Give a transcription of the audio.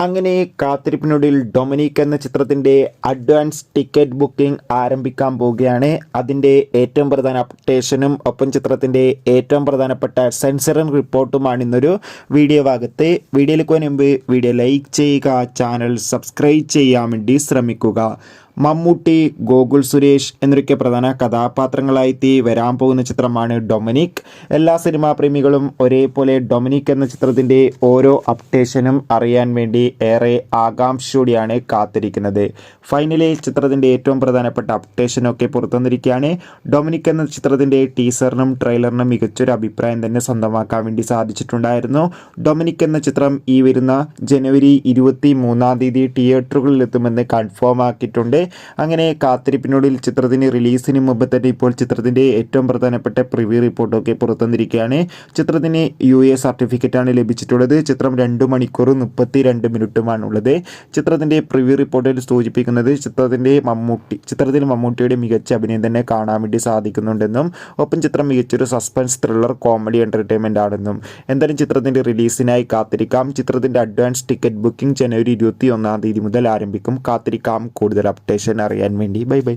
അങ്ങനെ കാത്തിരിപ്പിനൊടുവിൽ ഡൊമിനിക് എന്ന ചിത്രത്തിന്റെ അഡ്വാൻസ് ടിക്കറ്റ് ബുക്കിംഗ് ആരംഭിക്കാൻ പോവുകയാണ്. അതിന്റെ ഏറ്റവും പ്രധാന അപ്ഡേഷനും ഒപ്പം ചിത്രത്തിന്റെ ഏറ്റവും പ്രധാനപ്പെട്ട സെൻസറൻ റിപ്പോർട്ടുമാണ് ഇന്നൊരു വീഡിയോ ഭാഗത്ത്. വീഡിയോയിലേക്ക് വീഡിയോ ലൈക്ക് ചെയ്യുക ചാനൽ സബ്സ്ക്രൈബ് ചെയ്യാൻ വേണ്ടി ശ്രമിക്കുക. മമ്മൂട്ടി ഗോകുൽ സുരേഷ് എന്നൊക്കെ പ്രധാന കഥാപാത്രങ്ങളായി വരാൻ പോകുന്ന ചിത്രമാണ് ഡൊമിനിക്. എല്ലാ സിനിമാ പ്രേമികളും ഒരേപോലെ ഡൊമിനിക് എന്ന ചിത്രത്തിന്റെ ഓരോ അപ്ഡേഷനും അറിയാൻ വേണ്ടി ഏറെ ആകാംക്ഷയോടെയാണ് കാത്തിരിക്കുന്നത്. ഫൈനലി ചിത്രത്തിന്റെ ഏറ്റവും പ്രധാനപ്പെട്ട അപ്ഡേഷനൊക്കെ പുറത്തുവന്നിരിക്കുകയാണ്. ഡൊമിനിക് എന്ന ചിത്രത്തിന്റെ ടീസറിനും ട്രെയിലറിനും മികച്ചൊരു അഭിപ്രായം തന്നെ സ്വന്തമാക്കാൻ വേണ്ടി സാധിച്ചിട്ടുണ്ടായിരുന്നു. ഡൊമിനിക് എന്ന ചിത്രം ഈ വരുന്ന ജനുവരി ഇരുപത്തി മൂന്നാം തീയതി തിയേറ്ററുകളിൽ എത്തുമെന്ന് കൺഫേം ആക്കിയിട്ടുണ്ട്. അങ്ങനെ കാത്തിരിപ്പിനുള്ളിൽ ചിത്രത്തിന് റിലീസിന് മുമ്പ് തന്നെ ഇപ്പോൾ ചിത്രത്തിന്റെ ഏറ്റവും പ്രധാനപ്പെട്ട പ്രിവ്യൂ റിപ്പോർട്ടൊക്കെ പുറത്തുവന്നിരിക്കുകയാണ്. ചിത്രത്തിന് യു എ സർട്ടിഫിക്കറ്റാണ് ലഭിച്ചിട്ടുള്ളത്. ചിത്രം രണ്ട് മണിക്കൂർ മുപ്പത്തി രണ്ട് മിനിറ്റുമാണുള്ളത് ചിത്രത്തിന്റെ പ്രിവ്യൂ റിപ്പോർട്ടിൽ സൂചിപ്പിക്കുന്നത് ചിത്രത്തിന്റെ മമ്മൂട്ടി ചിത്രത്തിൽ മമ്മൂട്ടിയുടെ മികച്ച അഭിനയം തന്നെ കാണാൻ വേണ്ടി സാധിക്കുന്നുണ്ടെന്നും ഒപ്പം ചിത്രം മികച്ചൊരു സസ്പെൻസ് ത്രില്ലർ കോമഡി എന്റർടൈൻമെന്റ് ആണെന്നും. എന്തായാലും ചിത്രത്തിന്റെ റിലീസിനായി കാത്തിരിക്കാം. ചിത്രത്തിന്റെ അഡ്വാൻസ് ടിക്കറ്റ് ബുക്കിംഗ് ജനുവരി ഇരുപത്തി ഒന്നാം തീയതി മുതൽ ആരംഭിക്കും. കാത്തിരിക്കാം. കൂടുതൽ അപ്ഡേഷൻ അറിയാൻ വേണ്ടി ബൈ ബൈ